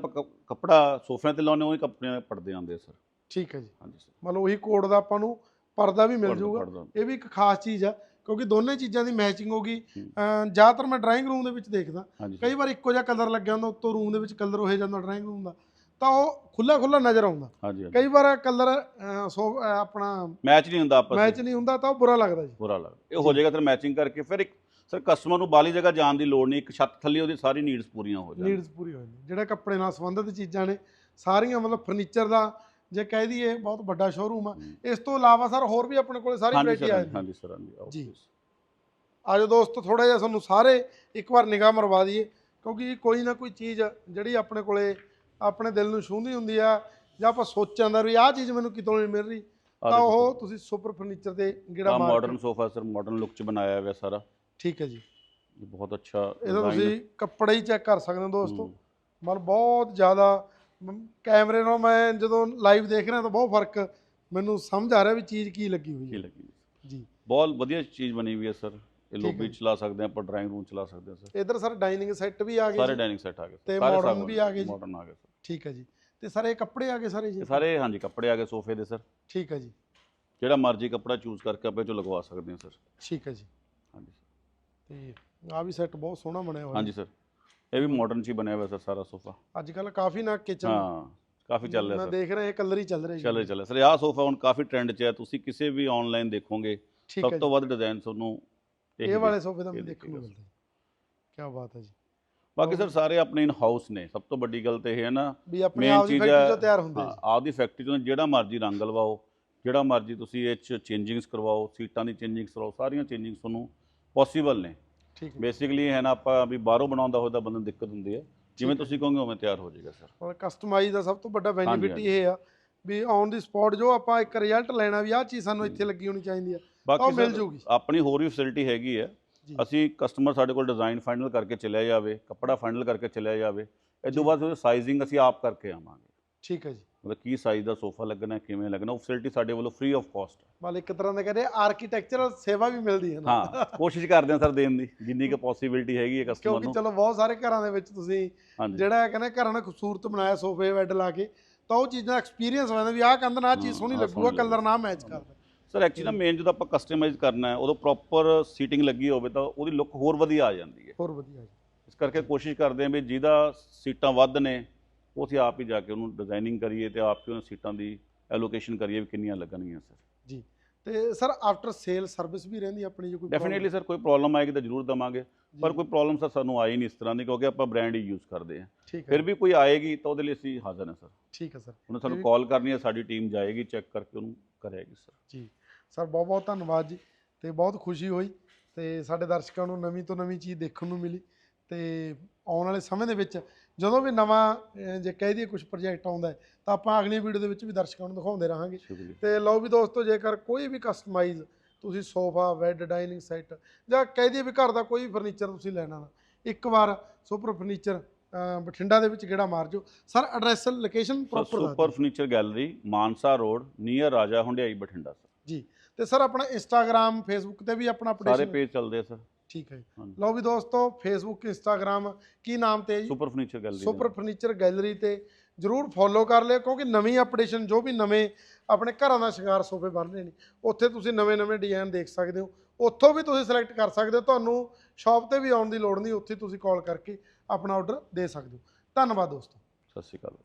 ਕੱਪੜਾ ਸੋਫਿਆਂ ਤੇ ਲਾਉਂਦੇ ਉਹ ਹੀ ਕੰਪਨੀਆਂ ਦੇ ਪੜਦੇ ਆਉਂਦੇ ਸਰ। ਠੀਕ ਹੈ ਜੀ। ਹਾਂਜੀ ਸਰ। ਮਤਲਬ ਉਹੀ ਕੋਡ ਦਾ ਆਪਾਂ ਨੂੰ ਪਰਦਾ ਵੀ ਮਿਲ ਪੜਦਾ। ਇਹ ਵੀ ਇੱਕ ਖਾਸ ਚੀਜ਼ ਆ ਕਿਉਂਕਿ ਦੋਨੇ ਚੀਜ਼ਾਂ ਦੀ ਮੈਚਿੰਗ ਹੋਗੀ ਹੂੰ। ਜ਼ਿਆਦਾਤਰ ਮੈਂ ਡਰਾਇੰਗ ਰੂਮ ਦੇ ਵਿੱਚ ਦੇਖਦਾ। ਕਈ ਵਾਰ ਇੱਕੋ ਜਿਹਾ ਕਲਰ ਲੱਗਿਆ ਹੁੰਦਾ ਉੱਤੋਂ ਰੂਮ ਦੇ ਵਿੱਚ ਕਲਰ ਹੋ ਜਾਂਦਾ ਡਰਾਇੰਗ ਰੂਮ ਦਾ। ਤਾਂ ਉਹ ਖੁੱਲਾ ਖੁੱਲਾ ਨਜ਼ਰ ਆਉਂਦਾ। ਕਈ ਵਾਰ ਕਲਰ ਸੋ ਆਪਣਾ ਮੈਚ ਨਹੀਂ ਹੁੰਦਾ ਆਪਸ ਮੈਚ ਨਹੀਂ ਹੁੰਦਾ ਤਾਂ ਉਹ ਬੁਰਾ ਲੱਗਦਾ ਜੀ। ਬੁਰਾ ਲੱਗਦਾ। ਇਹ ਹੋ ਜਾਏਗਾ ਸਰ ਮੈਚਿੰਗ ਕਰਕੇ ਫਿਰ ਇੱਕ ਸਰ ਕਸਟਮਰ ਨੂੰ ਬਾਲੀ ਜਗ੍ਹਾ ਜਾਣ ਦੀ ਲੋੜ ਨਹੀਂ ਇੱਕ ਛੱਤ ਥੱਲੇ ਉਹਦੀ ਸਾਰੀ ਨੀਡਸ ਪੂਰੀਆਂ ਹੋ ਜਾਣ। ਨੀਡਸ ਪੂਰੀ ਹੋ ਜਾਂਦੀ। ਜਿਹੜੇ ਕੱਪੜੇ ਨਾਲ ਸੰਬੰਧਿਤ ਚੀਜ਼ਾਂ ਨੇ ਸਾਰੀਆਂ ਮਤਲਬ ਫਰਨੀਚਰ ਦਾ ਜੇ ਕਹਿ ਦਈਏ ਬਹੁਤ ਵੱਡਾ ਸ਼ੋਰੂਮ ਆ। ਇਸ ਤੋਂ ਇਲਾਵਾ ਸਰ ਹੋਰ ਵੀ ਆਪਣੇ ਕੋਲੇ ਸਾਰੀ ਵੈਰਾਈਟੀ ਆ ਹਾਂਜੀ, ਸਰ ਹਾਂਜੀ ਆਓ ਜੀ। ਆਜੋ ਦੋਸਤੋ ਥੋੜਾ ਜਿਹਾ ਤੁਹਾਨੂੰ ਸਾਰੇ ਇੱਕ ਵਾਰ ਨਿਗਾਹ ਮਰਵਾ ਦਈਏ ਕਿਉਂਕਿ ਕੋਈ ਨਾ ਕੋਈ ਚੀਜ਼ ਜਿਹੜੀ ਆਪਣੇ ਕੋਲੇ ਆਪਣੇ ਦਿਲ ਨੂੰ ਛੂਹਦੀ ਹੁੰਦੀ ਆ ਜਾਂ ਆਪਾਂ ਸੋਚਾਂਦਾ ਵੀ ਆਹ ਚੀਜ਼ ਮੈਨੂੰ ਕਿਤੋਂ ਨਹੀਂ ਮਿਲ ਰਹੀ ਤਾਂ ਉਹ ਤੁਸੀਂ ਸੁਪਰ ਫਰਨੀਚਰ ਤੇ ਗੇੜਾ ਮਾਰ modern sofa sir modern look ਚ ਬਣਾਇਆ ਹੋਇਆ ਸਾਰਾ ਠੀਕ ਹੈ ਜੀ ਇਹ ਬਹੁਤ ਅੱਛਾ ਇਹਦਾ। ਤੁਸੀਂ ਕੱਪੜਾ ਹੀ ਚੈੱਕ ਕਰ ਸਕਦੇ ਹੋ ਦੋਸਤੋ। ਮਨ ਬਹੁਤ ਜ਼ਿਆਦਾ ਕੈਮਰੇ ਨਾਲ ਮੈਂ ਜਦੋਂ ਲਾਈਵ ਦੇਖ ਰਿਹਾ ਤਾਂ ਬਹੁਤ ਫ਼ਰਕ ਮੈਨੂੰ ਸਮਝ ਆ ਰਿਹਾ ਵੀ ਚੀਜ਼ ਕੀ ਲੱਗੀ ਹੋਈ ਕੀ ਹੈ। ਲੱਗੀ ਜੀ। ਬਹੁਤ ਵਧੀਆ ਚੀਜ਼ ਬਣੀ ਹੋਈ ਹੈ ਸਰ। ਇਹ ਠੀਕ ਲੋਬੀ ਹੈ। ਚਲਾ ਸਕਦੇ ਹਾਂ ਆਪਾਂ ਡਰਾਇੰਗ ਰੂਮ ਚਲਾ ਸਕਦੇ ਹਾਂ ਸਰ। ਇਧਰ ਸਰ ਡਾਈਨਿੰਗ ਸੈੱਟ ਵੀ ਆ ਗਏ ਸਾਰੇ ਜੀ। ਡਾਈਨਿੰਗ ਸੈੱਟ ਆ ਗਏ ਤੇ modern ਵੀ ਆ ਗਏ ਜੀ। ਮਾਡਰਨ ਆ ਗਏ ਸਰ। ਠੀਕ ਹੈ ਜੀ। ਤੇ ਸਰ ਇਹ ਕੱਪੜੇ ਆ ਗਏ ਸਾਰੇ ਜੀ? ਇਹ ਸਾਰੇ ਹਾਂਜੀ ਕੱਪੜੇ ਆ ਗਏ ਸੋਫੇ ਦੇ ਸਰ। ਠੀਕ ਹੈ ਜੀ। ਜਿਹੜਾ ਮਰਜ਼ੀ ਕੱਪੜਾ ਚੂਜ਼ ਕਰਕੇ ਆਪਾਂ ਇਹ ਚੋਂ ਲਗਵਾ ਸਕਦੇ ਹਾਂ ਸਰ। ਠੀਕ ਹੈ ਜੀ। ਹਾਂਜੀ ਸਰ। ਤੇ ਆ ਵੀ ਸੈੱਟ ਬਹੁਤ ਸੋਹਣਾ ਬਣਿਆ ਹੋਇਆ। ਹਾਂਜੀ ਸਰ। ਇਹ ਵੀ ਮਾਡਰਨ ਚ ਹੀ ਬਣਿਆ ਹੋਇਆ ਸਰ ਸਾਰਾ ਸੋਫਾ। ਅੱਜ ਕੱਲ ਕਾਫੀ ਨਾ ਕਿਚਨ ਹਾਂ ਕਾਫੀ ਚੱਲ ਰਿਹਾ ਮੈਂ ਸਰ। ਦੇਖ ਰਿਹਾ ਇਹ ਕਲਰ ਹੀ ਚੱਲ ਰਿਹਾ ਜੀ। ਚੱਲ ਰਿਹਾ ਚੱਲ ਰਿਹਾ। ਸਰ ਆਹ ਸੋਫਾ ਹੁਣ ਕਾਫੀ ਟ੍ਰੈਂਡ 'ਚ ਹੈ ਤੁਸੀਂ ਕਿਸੇ ਵੀ ਆਨਲਾਈਨ ਦੇਖੋਗੇ ਠੀਕ ਹੈ ਸਭ ਤੋਂ ਵੱਧ ਡਿਜ਼ਾਈਨ ਤੁਹਾਨੂੰ ਇਹੀ ਇਹ ਵਾਲੇ ਸੋਫੇ ਦਾ ਇਹ ਮੈਨੂੰ ਦੇਖਣ ਨੂੰ ਦਿਖੇਗਾ ਮਿਲਦਾ। ਕੀ ਬਾਤ ਹੈ ਜੀ। ਬਾਕੀ ਸਰ ਸਾਰੇ ਆਪਣੇ ਇਨ ਹਾਊਸ ਨੇ ਸਭ ਤੋਂ ਵੱਡੀ ਗੱਲ ਤੇ ਇਹ ਹੈ ਨਾ ਵੀ ਆਪਣੇ ਮੇਨ ਆਪ ਦੀ ਚੀਜ਼ ਫੈਕਟਰੀ ਹੈ ਤੋਂ ਤਿਆਰ ਹੁੰਦੇ ਜੀ। ਆਪਦੀ ਫੈਕਟਰੀ ਤੋਂ ਜਿਹੜਾ ਮਰਜ਼ੀ ਰੰਗ ਲਵਾਓ ਜਿਹੜਾ ਮਰਜ਼ੀ ਤੁਸੀਂ ਇਹ ਚ ਚੇਂਜਿੰਗਸ ਕਰਵਾਓ ਸੀਟਾਂ ਦੀ ਚੇਂਜਿੰਗਸ ਕਰਵਾਓ ਸਾਰੀਆਂ ਚੇਂਜਿੰਗਸ ਤੁਹਾਨੂੰ ਪੋਸੀਬਲ ਨੇ। ਠੀਕ ਹੈ। ਬੇਸਿਕਲੀ ਹੈ ਨਾ ਆਪਾਂ ਵੀ ਬਾਹਰੋਂ ਬਣਾਉਂਦਾ ਤਾਂ ਬੰਦੇ ਨੂੰ ਦਿੱਕਤ ਹੁੰਦੀ ਹੈ। ਜਿਵੇਂ। ਤੁਸੀਂ ਕਹੋਗੇ ਉਵੇਂ ਤਿਆਰ ਹੋ ਜਾਏਗਾ ਸਰ। ਔਰ ਕਸਟਮਾਈਜ਼ ਦਾ ਸਭ ਤੋਂ ਵੱਡਾ ਬੈਨੀਫਿਟ। ਇਹ ਆ ਵੀ ਔਨ ਦੀ ਸਪੌਟ ਜੋ ਆਪਾਂ ਇੱਕ ਰਿਜ਼ਲਟ ਲੈਣਾ ਵੀ ਆਹ ਚੀਜ਼ ਸਾਨੂੰ ਇੱਥੇ ਲੱਗੀ ਹੋਣੀ ਚਾਹੀਦੀ ਆ ਬਾਕੀ ਮਿਲ ਜੂਗੀ। ਆਪਣੀ ਹੋਰ ਵੀ ਫੈਸਿਲਿਟੀ ਹੈਗੀ ਹੈ। ਅਸੀਂ ਕਸਟਮਰ ਸਾਡੇ ਕੋਲ ਡਿਜ਼ਾਈਨ ਫਾਈਨਲ ਕਰਕੇ ਚਲਿਆ ਜਾਵੇ ਕੱਪੜਾ ਫਾਈਨਲ ਕਰਕੇ ਚਲਿਆ ਜਾਵੇ ਇਸ ਤੋਂ ਬਾਅਦ ਉਹਦੀ ਸਾਈਜ਼ਿੰਗ ਅਸੀਂ ਆਪ ਕਰਕੇ ਆਵਾਂਗੇ। ਠੀਕ ਹੈ ਜੀ। ਮਤਲਬ ਕੀ ਸਾਈਜ਼ ਦਾ ਸੋਫਾ ਲੱਗਣਾ ਹੈ, ਕਿਵੇਂ ਲੱਗਣਾ ਉਹ ਫੈਸਿਲਿਟੀ ਸਾਡੇ ਵੱਲੋਂ ਫ੍ਰੀ ਆਫ ਕਾਸਟ ਮਤਲਬ ਇੱਕ ਤਰ੍ਹਾਂ ਦਾ ਕਹਿੰਦੇ ਆਰਕੀਟੈਕਚਰਲ ਸੇਵਾ ਵੀ ਮਿਲਦੀ ਹੈ ਨਾ। ਹਾਂ ਕੋਸ਼ਿਸ਼ ਕਰਦੇ ਹਾਂ ਸਰ ਦੇਣ ਦੀ ਜਿੰਨੀ ਕੁ ਪੋਸੀਬਿਲਿਟੀ ਹੈਗੀ ਹੈ ਕਸਟਮਰ ਕਿਉਂਕਿ ਨੂੰ। ਚਲੋ ਬਹੁਤ ਸਾਰੇ ਘਰਾਂ ਦੇ ਵਿੱਚ ਤੁਸੀਂ ਹਾਂਜੀ। ਜਿਹੜਾ ਕਹਿੰਦੇ ਘਰਾਂ ਨੇ ਖੂਬਸੂਰਤ ਬਣਾਇਆ ਸੋਫੇ ਬੈੱਡ ਲਾ ਕੇ ਤਾਂ ਉਹ ਚੀਜ਼ਾਂ ਐਕਸਪੀਰੀਅੰਸ ਹੋ ਜਾਂਦਾ ਵੀ ਆਹ ਕੰਧ ਨਾਲ ਆਹ ਚੀਜ਼ ਹਾਂ, ਸੋਹਣੀ ਲੱਗੂਗਾ ਸੋਹਣੀ ਕਲਰ ਨਾਲ ਮੈਚ ਕਰਦਾ ਸਰ ਐਕਚੁਅਲੀ ਨਾ ਮੇਨ ਜਦੋਂ ਆਪਾਂ ਕਸਟਮਾਈਜ਼ ਕਰਨਾ ਹੈ ਉਦੋਂ ਪ੍ਰੋਪਰ ਸੀਟਿੰਗ ਲੱਗੀ ਹੋਵੇ ਤਾਂ ਉਹਦੀ ਲੁੱਕ ਹੋਰ ਵਧੀਆ ਆ ਜਾਂਦੀ ਹੈ। ਹੋਰ ਵਧੀਆ ਜੀ ਇਸ ਕਰਕੇ ਕੋਸ਼ਿਸ਼ ਕਰਦੇ ਹਾਂ ਵੀ ਜਿਹਦਾ ਸੀਟਾਂ ਵੱਧ ਨੇ ਉਹ ਅਸੀਂ ਆਪ ਹੀ ਜਾ ਕੇ ਉਹਨੂੰ ਡਿਜ਼ਾਈਨਿੰਗ ਕਰੀਏ ਤੇ ਆਪ ਹੀ ਉਹਨਾਂ ਸੀਟਾਂ ਦੀ ਐਲੋਕੇਸ਼ਨ ਕਰੀਏ ਵੀ ਕਿੰਨੀਆਂ ਲੱਗਣਗੀਆਂ ਸਰ। ਜੀ। ਤੇ ਸਰ ਆਫਟਰ ਸੇਲ ਸਰਵਿਸ ਵੀ ਰਹਿੰਦੀ ਆਪਣੀ ਜੇ ਕੋਈ ਡੈਫੀਨਿਟਲੀ ਸਰ ਕੋਈ ਪ੍ਰੋਬਲਮ ਆਏਗੀ ਤਾਂ ਜ਼ਰੂਰ ਦਵਾਂਗੇ? ਪਰ ਕੋਈ ਪ੍ਰੋਬਲਮ ਸਰ ਸਾਨੂੰ ਆਈ ਨਹੀਂ ਇਸ ਤਰ੍ਹਾਂ ਦੀ ਕਿਉਂਕਿ ਆਪਾਂ ਬ੍ਰਾਂਡ ਹੀ ਯੂਜ਼ ਕਰਦੇ ਹੈ। ਫਿਰ ਵੀ ਕੋਈ ਆਏਗੀ ਤਾਂ ਉਹਦੇ ਲਈ ਅਸੀਂ ਹਾਜ਼ਰ ਹਾਂ ਸਰ। ਠੀਕ ਹੈ ਸਰ। ਉਹਨੇ ਸਾਨੂੰ ਕਾਲ ਕਰਨੀ ਹੈ ਸਾਡੀ ਟੀਮ ਜਾਏਗੀ ਚੈੱਕ ਕਰਕੇ ਉਹਨੂੰ ਕਰੇਗੀ ਸਰ। ਜੀ। ਸਰ ਬਹੁਤ ਬਹੁਤ ਧੰਨਵਾਦ ਜੀ। ਤੇ ਬਹੁਤ ਖੁਸ਼ੀ ਹੋਈ ਤੇ ਸਾਡੇ ਦਰਸ਼ਕਾਂ ਨੂੰ ਨਵੀਂ ਤੋਂ ਨਵੀਂ ਚੀਜ਼ ਦੇਖਣ ਨੂੰ ਮਿਲੀ ਤੇ ਆਉਣ ਵਾਲੇ ਸਮੇਂ ਦੇ ਵਿੱਚ ਜਦੋਂ ਵੀ ਨਵਾਂ ਜੇ ਕਹਿ ਦਈਏ ਕੁਝ ਪ੍ਰੋਜੈਕਟ ਆਉਂਦਾ ਤਾਂ ਆਪਾਂ ਅਗਲੀ ਵੀਡੀਓ ਦੇ ਵਿੱਚ ਵੀ ਦਰਸ਼ਕਾਂ ਨੂੰ ਦਿਖਾਉਂਦੇ ਰਹਾਂਗੇ। ਤੇ ਲਓ ਵੀ ਦੋਸਤੋ ਜੇਕਰ ਕੋਈ ਵੀ ਕਸਟਮਾਈਜ਼ ਤੁਸੀਂ ਸੋਫਾ ਬੈੱਡ ਡਾਈਨਿੰਗ ਸੈੱਟ ਜਾਂ ਕਹਿ ਦਈਏ ਵੀ ਘਰ ਦਾ ਕੋਈ ਫਰਨੀਚਰ ਤੁਸੀਂ ਲੈਣਾ ਇੱਕ ਵਾਰ ਸੁਪਰ ਫਰਨੀਚਰ ਬਠਿੰਡਾ ਦੇ ਵਿੱਚ ਗੇੜਾ ਮਾਰ ਜਾਓ। Sir address location proper super furniture gallery Mansa road near Raja Hyundai Bathinda sir ਜੀ ਤੇ ਸਰ ਆਪਣਾ ਇੰਸਟਾਗ੍ਰam ਫੇਸਬੁੱਕ ਤੇ ਵੀ ਆਪਣਾ ਸਾਰੇ ਅਪਡੇਸ਼ਨ ਪੇਜ ਚੱਲਦੇ ਆ ਸਰ ਠੀਕ ਹੈ। ਹਾਂਜੀ। ਲਓ ਵੀ ਦੋਸਤੋ ਫੇਸਬੁੱਕ ਇੰਸਟਾਗ੍ਰam ਕੀ ਨਾਮ ਤੇ ਹੈ ਜੀ? Super furniture gallery super furniture gallery ਤੇ ਜਰੂਰ ਫੋਲੋ ਕਰ ਲਿਓ ਕਿਉਂਕਿ ਨਵੀਂ ਅਪਡੇਸ਼ਨ ਜੋ ਵੀ ਨਵੇਂ ਆਪਣੇ ਘਰਾਂ ਦਾ ਸ਼ਿੰਗਾਰ ਸੋਫੇ ਬਣ ਰਹੇ ਨੇ ਉੱਥੇ ਤੁਸੀਂ ਨਵੇਂ-ਨਵੇਂ ਡਿਜ਼ਾਈਨ ਦੇਖ ਸਕਦੇ ਹੋ। ਉੱਥੋਂ ਵੀ ਤੁਸੀਂ ਸਿਲੈਕਟ ਕਰ ਸਕਦੇ ਹੋ ਤੁਹਾਨੂੰ ਸ਼ਾਪ ਤੇ ਵੀ ਆਉਣ ਦੀ ਲੋੜ ਨਹੀਂ ਉੱਥੇ ਤੁਸੀਂ ਕਾਲ ਕਰਕੇ ਆਪਣਾ ਆਰਡਰ ਦੇ ਸਕਦੇ ਹੋ। ਧੰਨਵਾਦ ਦੋਸਤੋ। ਸਤਿ ਸ਼੍ਰੀ ਅਕਾਲ।